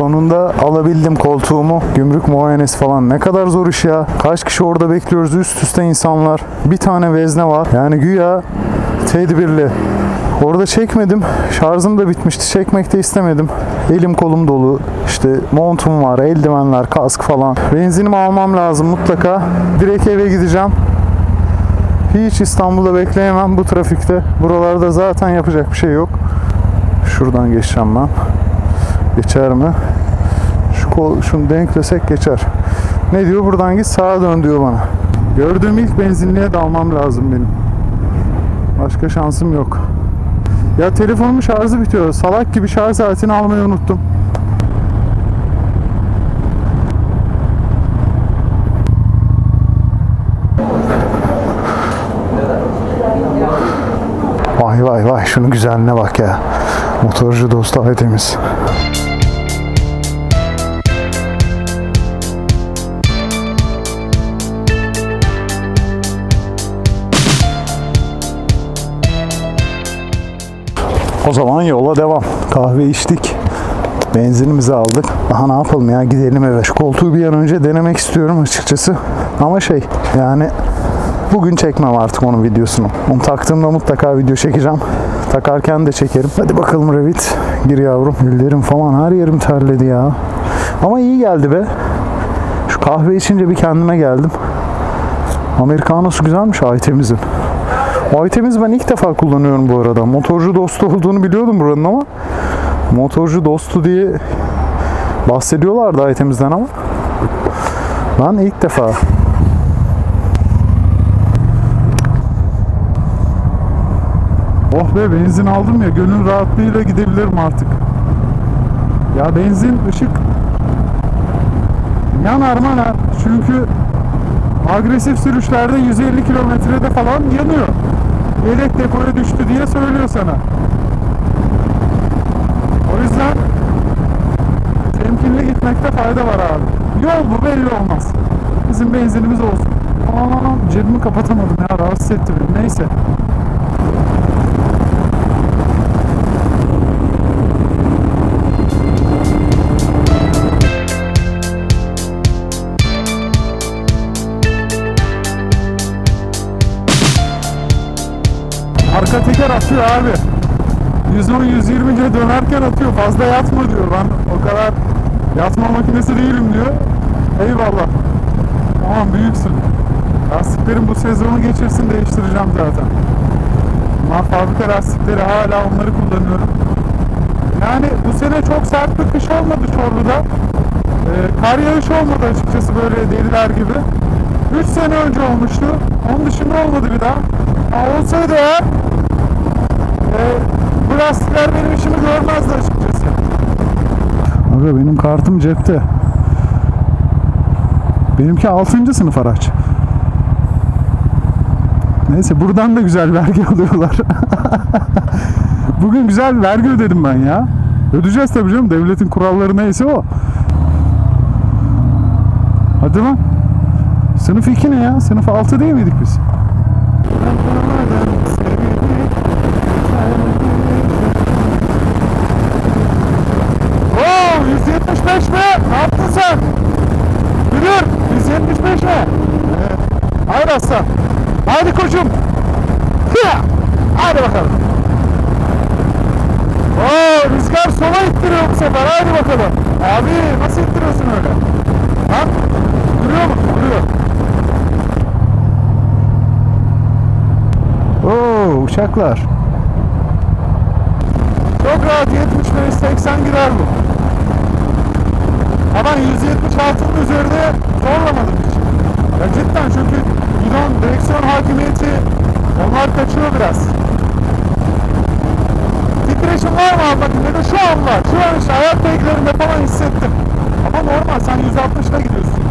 Sonunda alabildim koltuğumu. Gümrük muayenesi falan ne kadar zor iş ya. Kaç kişi orada bekliyoruz üst üste insanlar. Bir tane vezne var. Yani güya tedbirli. Orada çekmedim. Şarjım da bitmişti. Çekmek de istemedim. Elim kolum dolu. İşte montum var, eldivenler, kask falan. Benzinimi almam lazım mutlaka. Direkt eve gideceğim. Hiç İstanbul'da bekleyemem bu trafikte. Buralarda zaten yapacak bir şey yok. Şuradan geçeceğim ben. Geçer mi? Şu kol, şunu denklesek geçer. Ne diyor? Buradan git sağa dön diyor bana. Gördüğüm ilk benzinliğe dalmam lazım benim. Başka şansım yok. Ya telefonumun şarjı bitiyor. Salak gibi şarj aletini almayı unuttum. Vay vay vay şunun güzelliğine bak ya. Motorcu dostu aletimiz. O zaman yola devam. Kahve içtik. Benzinimizi aldık. Daha ne yapalım ya gidelim eve. Şu koltuğu bir an önce denemek istiyorum açıkçası. Ama şey yani bugün çekmem artık onun videosunu. Onu taktığımda mutlaka video çekeceğim. Takarken de çekerim. Hadi bakalım Revit. Gir yavrum. Ellerim falan her yerim terledi ya. Ama iyi geldi be. Şu kahve içince bir kendime geldim. Amerikanosu güzelmiş Aytemiz'in. O Aytemiz ben ilk defa kullanıyorum bu arada. Motorcu dostu olduğunu biliyordum buranın ama motorcu dostu diye bahsediyorlardı Aytemiz'den ama ben ilk defa Oh be benzin aldım ya gönül rahatlığıyla gidebilirim artık. Ya benzin ışık yanar manar çünkü agresif sürüşlerde 150 kilometrede falan yanıyor. Yedek depoya düştü diye söylüyor sana. O yüzden temkinli gitmekte fayda var abi. Yol bu belli olmaz. Bizim benzinimiz olsun. Aa, cebimi kapatamadım ya rahatsız etti beni. Neyse. Arka teker atıyor abi. 110-120 ile dönerken atıyor. Fazla yatma diyor. Ben o kadar yatma makinesi değilim diyor. Eyvallah. Aman büyüksün. Lastiklerin bu sezonu geçirsin değiştireceğim zaten. Bunlar fabrika lastikleri hala onları kullanıyorum. Yani bu sene çok sert bir kış olmadı Çorlu'da. Ee, kar yağışı olmadı açıkçası böyle deliler gibi. 3 sene önce olmuştu. Onun dışında olmadı bir daha. Ha, olsaydı eğer bu lastikler benim işimi görmezdi açıkçası. Abi benim kartım cepte. Benimki 6. sınıf araç. Neyse buradan da güzel vergi alıyorlar. Bugün güzel vergi ödedim ben ya. Ödeyeceğiz tabii canım. Devletin kuralları neyse o. Hadi lan. Sınıf 2 ne ya? Sınıf 6 değil miydik biz? Oo 175 mi? Ne yaptın sen? Müdür 175 mi? Hayır aslan. Hadi koçum. Hıya! Hadi bakalım. Oo rüzgar sola ittiriyor bu sefer. Hadi bakalım. Abi nasıl ittiriyorsun öyle? Lan duruyor mu? Duruyor. Oo uçaklar. Çok rahat 75-80 girer bu. Ama 176'nın üzerinde zorlamadım hiç. Ya cidden çünkü gidon direksiyon hakimiyeti onlar kaçıyor biraz. Titreşim var mı abi makinede? Şu an var. Şu an işte ayak beyglerinde falan hissettim. Ama normal sen 160'la gidiyorsun.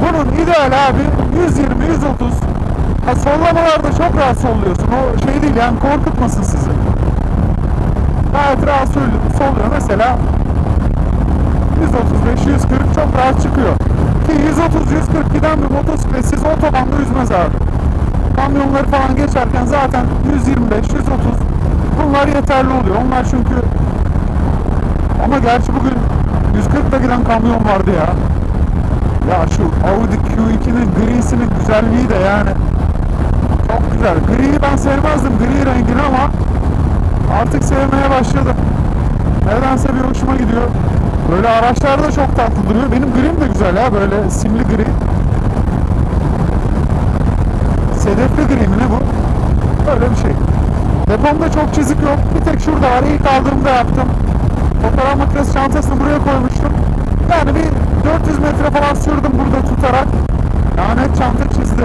Bunun ideal abi 120-130. Ha sollamalarda çok rahat solluyorsun. O şey değil yani korkutmasın sizi. Gayet rahat sol- solluyor. Mesela 135-140 çok rahat çıkıyor. Ki 130-140 giden bir motosiklet siz otobanda yüzmez abi. Kamyonları falan geçerken zaten 125-130 bunlar yeterli oluyor. Onlar çünkü Ama gerçi bugün 140'da giden kamyon vardı ya. Ya şu Audi Q2'nin grisinin güzelliği de yani çok güzel. Griyi ben sevmezdim gri rengini ama artık sevmeye başladım. Nedense bir hoşuma gidiyor. Böyle araçlar da çok tatlı duruyor. Benim grim de güzel ya böyle simli gri. Sedefli gri mi ne bu? Böyle bir şey. Depomda çok çizik yok. Bir tek şurada var. İlk aldığımda yaptım. Fotoğraf makinesi çantasını buraya koymuştum. Yani bir 400 metre falan sürdüm burada tutarak. Hep çanta çizdi.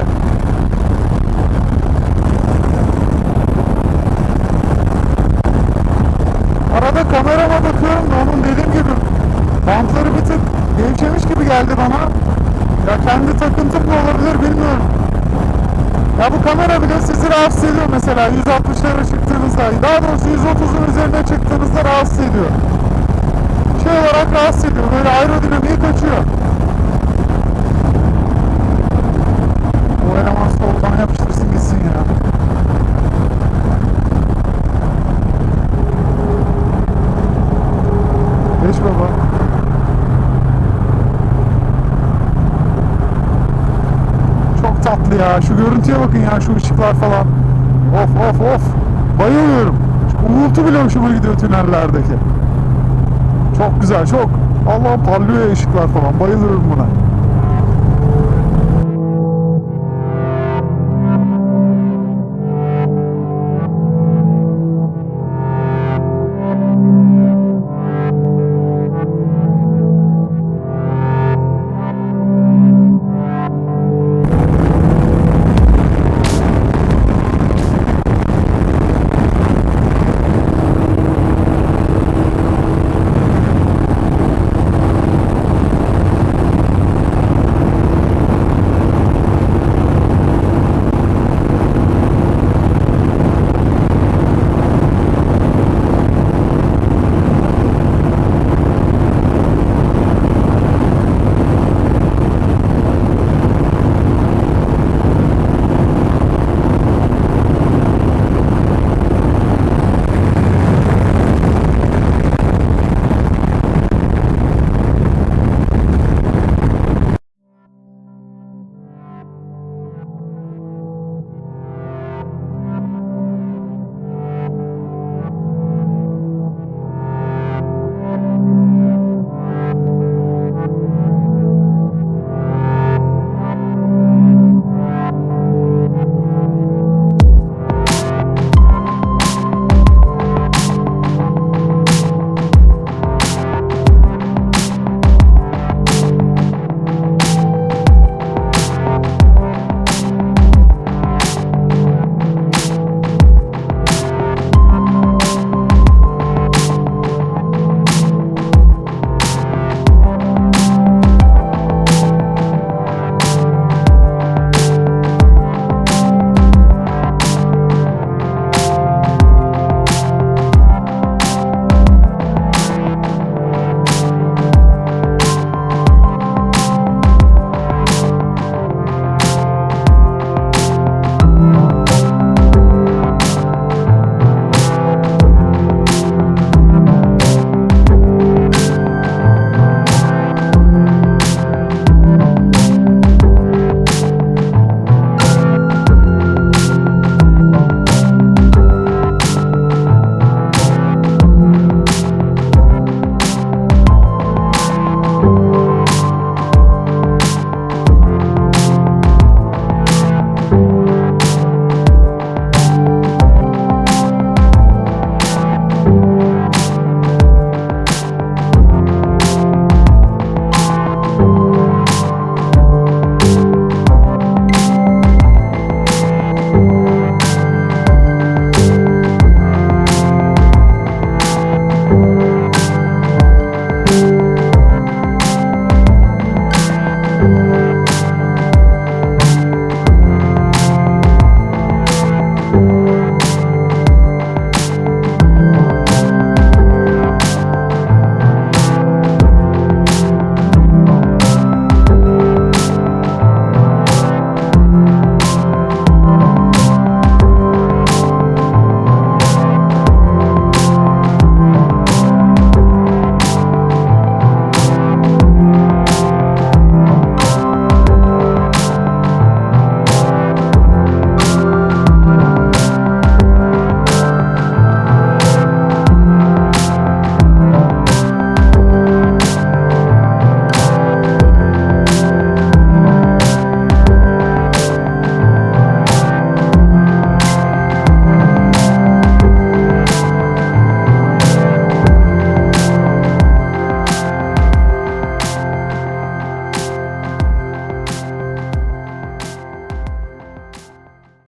Arada kamerama bakıyorum da onun dediğim gibi bantları bir tık gevşemiş gibi geldi bana. Ya kendi takıntım mı olabilir bilmiyorum. Ya bu kamera bile sizi rahatsız ediyor mesela 160'lara çıktığınızda. Daha doğrusu 130'un üzerine çıktığınızda rahatsız ediyor. Şey olarak rahatsız ediyor. Böyle aerodinamiği kaçıyor. O eleman soldan yapıştırsın gitsin ya. Geç baba. Çok tatlı ya. Şu görüntüye bakın ya şu ışıklar falan. Of of of. Bayılıyorum. Uğultu bile hoşuma gidiyor tünellerdeki. Çok güzel çok. Allah'ım parlıyor ya ışıklar falan. Bayılıyorum buna.